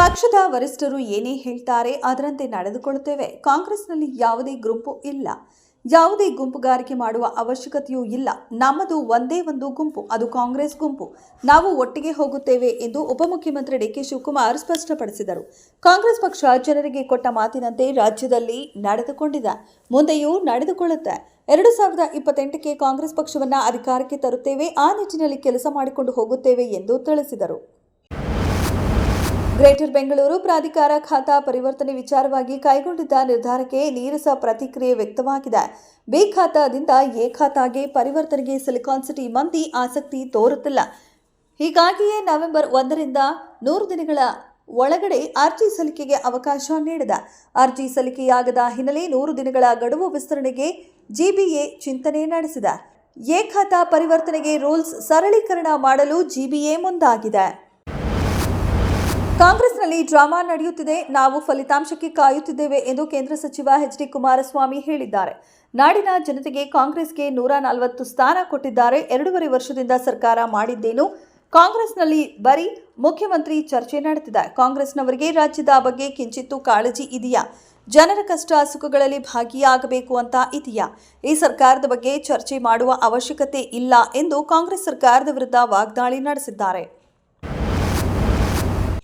ಪಕ್ಷದ ವರಿಷ್ಠರು ಏನೇ ಹೇಳ್ತಾರೆ ಅದರಂತೆ ನಡೆದುಕೊಳ್ಳುತ್ತೇವೆ. ಕಾಂಗ್ರೆಸ್ನಲ್ಲಿ ಯಾವುದೇ ಗುಂಪು ಇಲ್ಲ. ಯಾವುದೇ ಗುಂಪುಗಾರಿಕೆ ಮಾಡುವ ಅವಶ್ಯಕತೆಯೂ ಇಲ್ಲ. ನಮ್ಮದು ಒಂದೇ ಒಂದು ಗುಂಪು, ಅದು ಕಾಂಗ್ರೆಸ್ ಗುಂಪು. ನಾವು ಒಟ್ಟಿಗೆ ಹೋಗುತ್ತೇವೆ ಎಂದು ಉಪಮುಖ್ಯಮಂತ್ರಿ ಡಿಕೆ ಶಿವಕುಮಾರ್ ಸ್ಪಷ್ಟಪಡಿಸಿದರು. ಕಾಂಗ್ರೆಸ್ ಪಕ್ಷ ಜನರಿಗೆ ಕೊಟ್ಟ ಮಾತಿನಂತೆ ರಾಜ್ಯದಲ್ಲಿ ನಡೆದುಕೊಂಡಿದೆ. ಮುಂದೆಯೂ ನಡೆದುಕೊಳ್ಳುತ್ತೆ. ಎರಡು ಸಾವಿರದ ಇಪ್ಪತ್ತೆಂಟಕ್ಕೆ ಕಾಂಗ್ರೆಸ್ ಪಕ್ಷವನ್ನು ಅಧಿಕಾರಕ್ಕೆ ತರುತ್ತೇವೆ. ಆ ನಿಟ್ಟಿನಲ್ಲಿ ಕೆಲಸ ಮಾಡಿಕೊಂಡು ಹೋಗುತ್ತೇವೆ ಎಂದು ತಿಳಿಸಿದರು. ಗ್ರೇಟರ್ ಬೆಂಗಳೂರು ಪ್ರಾಧಿಕಾರ ಖಾತಾ ಪರಿವರ್ತನೆ ವಿಚಾರವಾಗಿ ಕೈಗೊಂಡಿದ್ದ ನಿರ್ಧಾರಕ್ಕೆ ನೀರಸ ಪ್ರತಿಕ್ರಿಯೆ ವ್ಯಕ್ತವಾಗಿದೆ. ಬಿ ಖಾತಾದಿಂದ ಎ ಖಾತಾಗೆ ಪರಿವರ್ತನೆಗೆ ಸಿಲಿಕಾನ್ ಸಿಟಿ ಮಂದಿ ಆಸಕ್ತಿ ತೋರುತ್ತಿಲ್ಲ. ಹೀಗಾಗಿಯೇ ನವೆಂಬರ್ ಒಂದರಿಂದ ನೂರು ದಿನಗಳ ಒಳಗಡೆ ಅರ್ಜಿ ಸಲ್ಲಿಕೆಗೆ ಅವಕಾಶ ನೀಡಿದೆ. ಅರ್ಜಿ ಸಲ್ಲಿಕೆಯಾಗದ ಹಿನ್ನೆಲೆ ನೂರು ದಿನಗಳ ಗಡುವು ವಿಸ್ತರಣೆಗೆ ಜಿಬಿಎ ಚಿಂತನೆ ನಡೆಸಿದೆ. ಎ ಖಾತಾ ಪರಿವರ್ತನೆಗೆ ರೂಲ್ಸ್ ಸರಳೀಕರಣ ಮಾಡಲು ಜಿಬಿಎ ಮುಂದಾಗಿದೆ. ಕಾಂಗ್ರೆಸ್ನಲ್ಲಿ ಡ್ರಾಮಾ ನಡೆಯುತ್ತಿದೆ, ನಾವು ಫಲಿತಾಂಶಕ್ಕೆ ಕಾಯುತ್ತಿದ್ದೇವೆ ಎಂದು ಕೇಂದ್ರ ಸಚಿವ ಎಚ್ ಡಿ ಕುಮಾರಸ್ವಾಮಿ ಹೇಳಿದ್ದಾರೆ. ನಾಡಿನ ಜನತೆಗೆ ಕಾಂಗ್ರೆಸ್ಗೆ ನೂರ ನಲವತ್ತು ಸ್ಥಾನ ಕೊಟ್ಟಿದ್ದಾರೆ. ಎರಡೂವರೆ ವರ್ಷದಿಂದ ಸರ್ಕಾರ ಮಾಡಿದ್ದೇನು? ಕಾಂಗ್ರೆಸ್ನಲ್ಲಿ ಬರೀ ಮುಖ್ಯಮಂತ್ರಿ ಚರ್ಚೆ ನಡೆದಿದೆ. ಕಾಂಗ್ರೆಸ್ನವರಿಗೆ ರಾಜ್ಯದ ಬಗ್ಗೆ ಕಿಂಚಿತ್ತು ಕಾಳಜಿ ಇದೆಯಾ? ಜನರ ಕಷ್ಟ ಸುಖಗಳಲ್ಲಿ ಭಾಗಿಯಾಗಬೇಕು ಅಂತ ಇದೆಯಾ? ಈ ಸರ್ಕಾರದ ಬಗ್ಗೆ ಚರ್ಚೆ ಮಾಡುವ ಅವಶ್ಯಕತೆ ಇಲ್ಲ ಎಂದು ಕಾಂಗ್ರೆಸ್ ಸರ್ಕಾರದ ವಿರುದ್ಧ ವಾಗ್ದಾಳಿ ನಡೆಸಿದ್ದಾರೆ.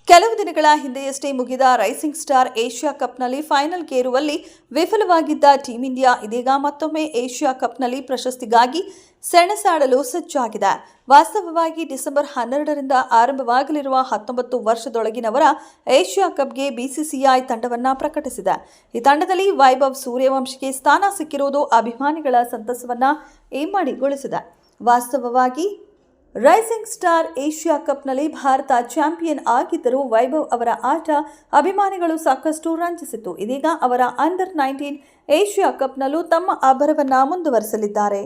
ಕೆಲವು ದಿನಗಳ ಹಿಂದೆಯಷ್ಟೇ ಮುಗಿದ ರೈಸಿಂಗ್ ಸ್ಟಾರ್ ಏಷ್ಯಾ ಕಪ್ನಲ್ಲಿ ಫೈನಲ್ಗೇರುವಲ್ಲಿ ವಿಫಲವಾಗಿದ್ದ ಟೀಂ ಇಂಡಿಯಾ ಇದೀಗ ಮತ್ತೊಮ್ಮೆ ಏಷ್ಯಾ ಕಪ್ನಲ್ಲಿ ಪ್ರಶಸ್ತಿಗಾಗಿ ಸೆಣಸಾಡಲು ಸಜ್ಜಾಗಿದೆ. ವಾಸ್ತವವಾಗಿ ಡಿಸೆಂಬರ್ ಹನ್ನೆರಡರಿಂದ ಆರಂಭವಾಗಲಿರುವ ಹತ್ತೊಂಬತ್ತು ವರ್ಷದೊಳಗಿನವರ ಏಷ್ಯಾ ಕಪ್ಗೆ ಬಿಸಿಸಿಐ ತಂಡವನ್ನು ಪ್ರಕಟಿಸಿದೆ. ಈ ತಂಡದಲ್ಲಿ ವೈಭವ್ ಸೂರ್ಯವಂಶಿಗೆ ಸ್ಥಾನ ಸಿಕ್ಕಿರುವುದು ಅಭಿಮಾನಿಗಳ ಸಂತಸವನ್ನ ಏಮಾಡಿಗೊಳಿಸಿದೆ. ವಾಸ್ತವವಾಗಿ ರೈಸಿಂಗ್ ಸ್ಟಾರ್ ಏಷ್ಯಾ ಕಪ್ನಲ್ಲಿ ಭಾರತ ಚಾಂಪಿಯನ್ ಆಗಿದ್ದರೂ ವೈಭವ್ ಅವರ ಆಟ ಅಭಿಮಾನಿಗಳು ಸಾಕಷ್ಟು ರಂಜಿಸಿತು ಇದೀಗ ಅವರ ಅಂಡರ್ ನೈನ್ಟೀನ್ ಏಷ್ಯಾ ಕಪ್ನಲ್ಲೂ ತಮ್ಮ ಆಭರವನ್ನು ಮುಂದುವರೆಸಲಿದ್ದಾರೆ.